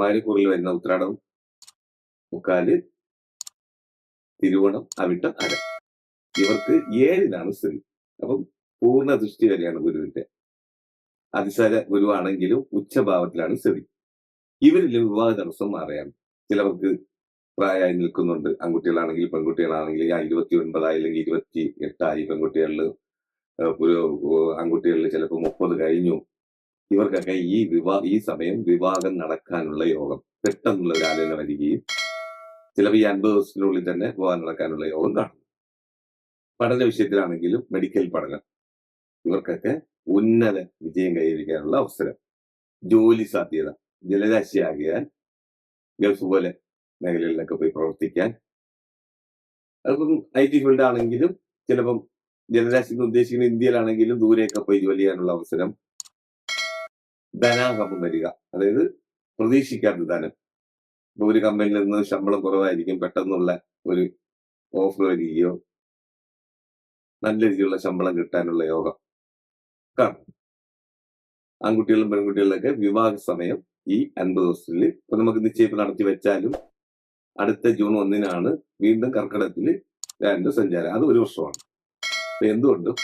മകരക്കൂറിൽ വരുന്ന ഉത്രാടം മുക്കാൽ തിരുവണം അവിട്ടം അര. ഇവർക്ക് ഏഴിനാണ് സ്ഥിതി. അപ്പം പൂർണ ദൃഷ്ടി വരെയാണ് ഗുരുവിന്റെ അതിസാര ഗുരുവാണെങ്കിലും ഉച്ചഭാവത്തിലാണ് സ്ഥിതി. ഇവരിൽ വിവാഹ തടസ്സം മാറിയാണ്. ചിലവർക്ക് പ്രായമായി നിൽക്കുന്നുണ്ട്. ആൺകുട്ടികളാണെങ്കിൽ പെൺകുട്ടികളാണെങ്കിൽ ആ ഇരുപത്തി ഒൻപതായി അല്ലെങ്കിൽ ഇരുപത്തി എട്ടായി പെൺകുട്ടികളിൽ ആൺകുട്ടികളിൽ ചിലപ്പോൾ മുപ്പത് കഴിഞ്ഞു. ഇവർക്കൊക്കെ ഈ വിവാ ഈ സമയം വിവാഹം നടക്കാനുള്ള യോഗം. പെട്ടെന്നുള്ള ഒരു ആലോചന വരികയും ചിലപ്പോൾ ഈ അൻപത് ദിവസത്തിനുള്ളിൽ തന്നെ വിവാഹം നടക്കാനുള്ള യോഗം കാണും. പഠന വിഷയത്തിലാണെങ്കിലും മെഡിക്കൽ പഠനം. ഇവർക്കൊക്കെ ഉന്നത വിജയം കൈവരിക്കാനുള്ള അവസരം. ജോലി സാധ്യത. ജലരാശിയാകിയാൽ ഗൾഫ് പോലെ മേഖലകളിലൊക്കെ പോയി പ്രവർത്തിക്കാൻ. അതിപ്പം ഐ ടി ഫീൽഡ് ആണെങ്കിലും ചിലപ്പം ജലരാശി ഉദ്ദേശിക്കുന്ന ഇന്ത്യയിലാണെങ്കിലും ദൂരെയൊക്കെ പോയി ജോലി ചെയ്യാനുള്ള അവസരം. ധനാഗമം വരിക. അതായത് പ്രതീക്ഷിക്കാത്ത ധനം. ഇപ്പൊ ഒരു കമ്പനിയിൽ നിന്ന് ശമ്പളം കുറവായിരിക്കും പെട്ടെന്നുള്ള ഒരു ഓഫർ വരികയോ നല്ല രീതിയിലുള്ള ശമ്പളം കിട്ടാനുള്ള യോഗം. കാണും. ആൺകുട്ടികളും പെൺകുട്ടികളിലൊക്കെ വിവാഹ സമയം ഈ അൻപത് ദിവസത്തിൽ ഇപ്പൊ നമുക്ക് നിശ്ചയിപ്പ് നടത്തി വെച്ചാലും അടുത്ത ജൂൺ ഒന്നിനാണ് വീണ്ടും കർക്കിടത്തിൽ രണ്ട് സഞ്ചാരം. അത് ഒരു വർഷമാണ്. എന്തുകൊണ്ടും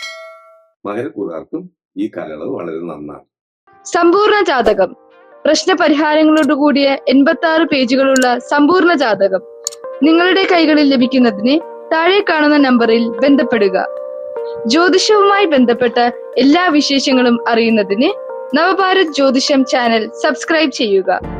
മകരക്കൂറാർക്കും ഈ കാലയളവ് വളരെ നന്നാണ്. സമ്പൂർണ ജാതകം. പ്രശ്ന കൂടിയ എൺപത്തി ആറ് പേജുകളുള്ള സമ്പൂർണ ജാതകം നിങ്ങളുടെ കൈകളിൽ ലഭിക്കുന്നതിന് താഴെ കാണുന്ന നമ്പറിൽ ബന്ധപ്പെടുക. ജ്യോതിഷവുമായി ബന്ധപ്പെട്ട എല്ലാ വിശേഷങ്ങളും അറിയുന്നതിന് നവഭാരത് ജ്യോതിഷം ചാനൽ സബ്സ്ക്രൈബ് ചെയ്യുക.